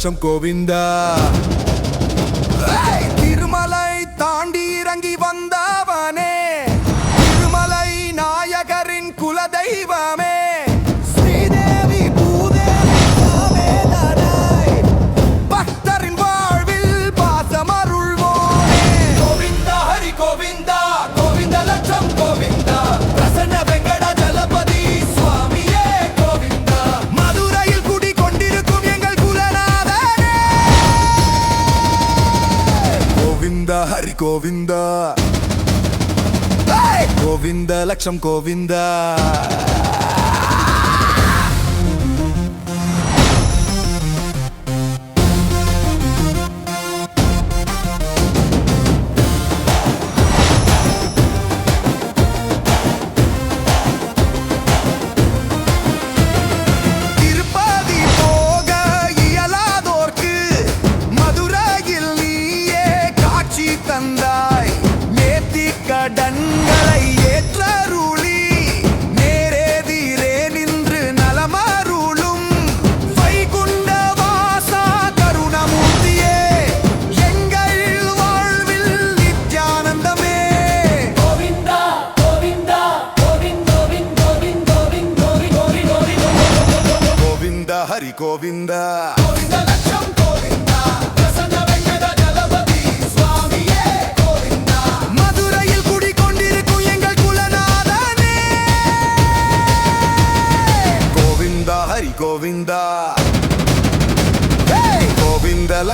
లక్షం గోవిందా గోవింద గోవింద లక్ష్యం Govinda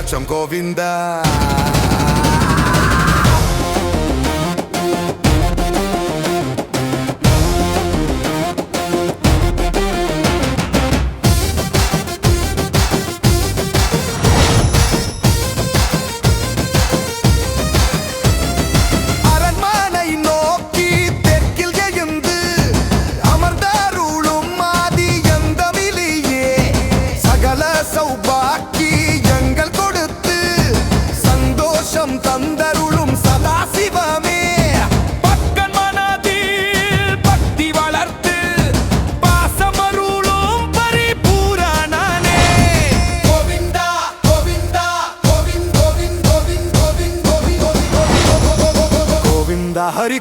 i facciamo convinta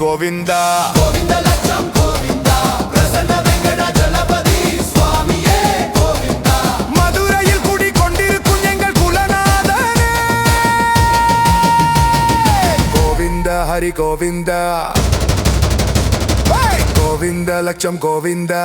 Govinda Govinda லட்சம் கோவிந்தா பிரசன்ன வெங்கடாஜலபதி சுவாமியே கோவிந்தா மதுரையில் குடி கொண்டிருக்கும் எங்கள் குலநாதனே கோவிந்தா ஹரி கோவிந்தா கோவிந்த லட்சம் கோவிந்தா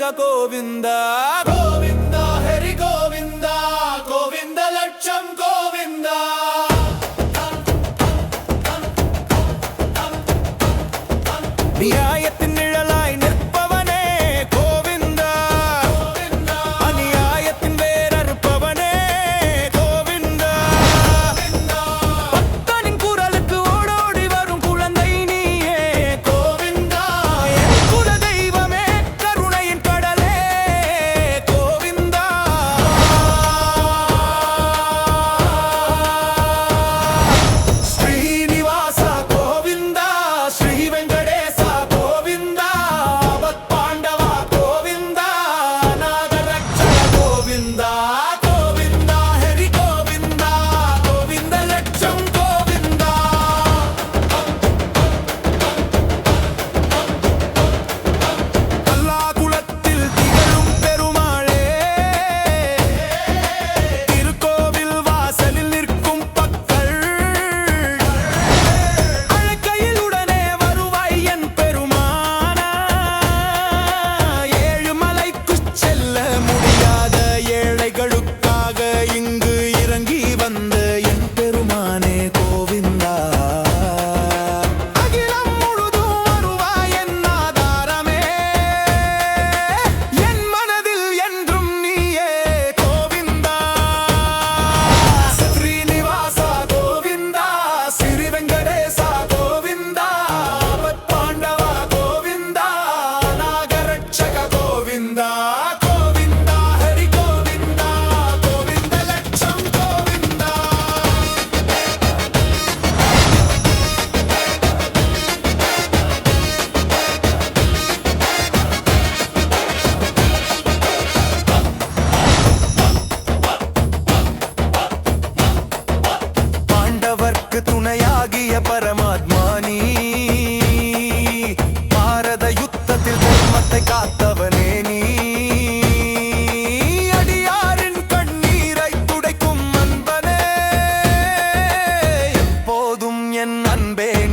జగ గోవింద గోవింద హరి గోవింద గోవింద లక్ష్యం గోవింద Yeah.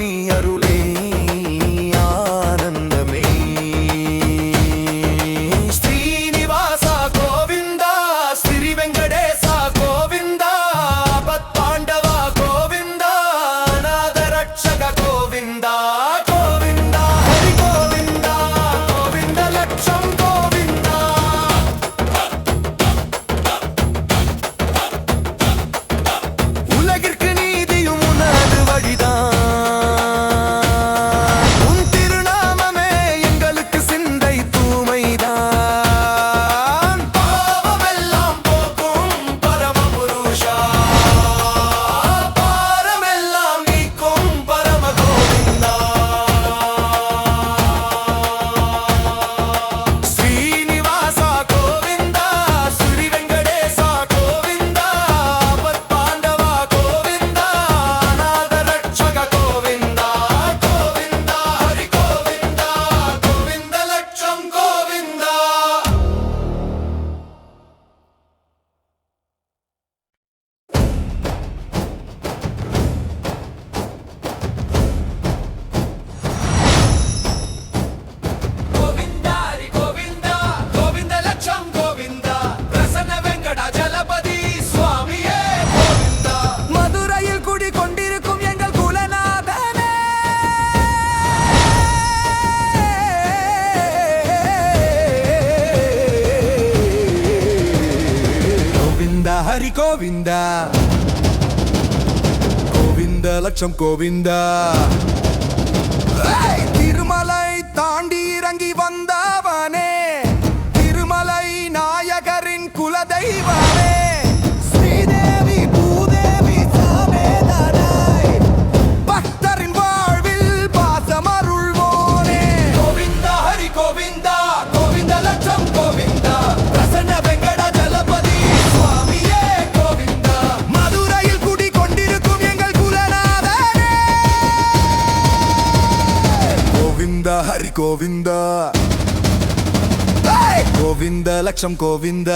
நீ அருள் గోవింద గోవింద లక్ష్యం గోవింద గోవింద హరి గోవింద గోవింద లక్ష్యం గోవింద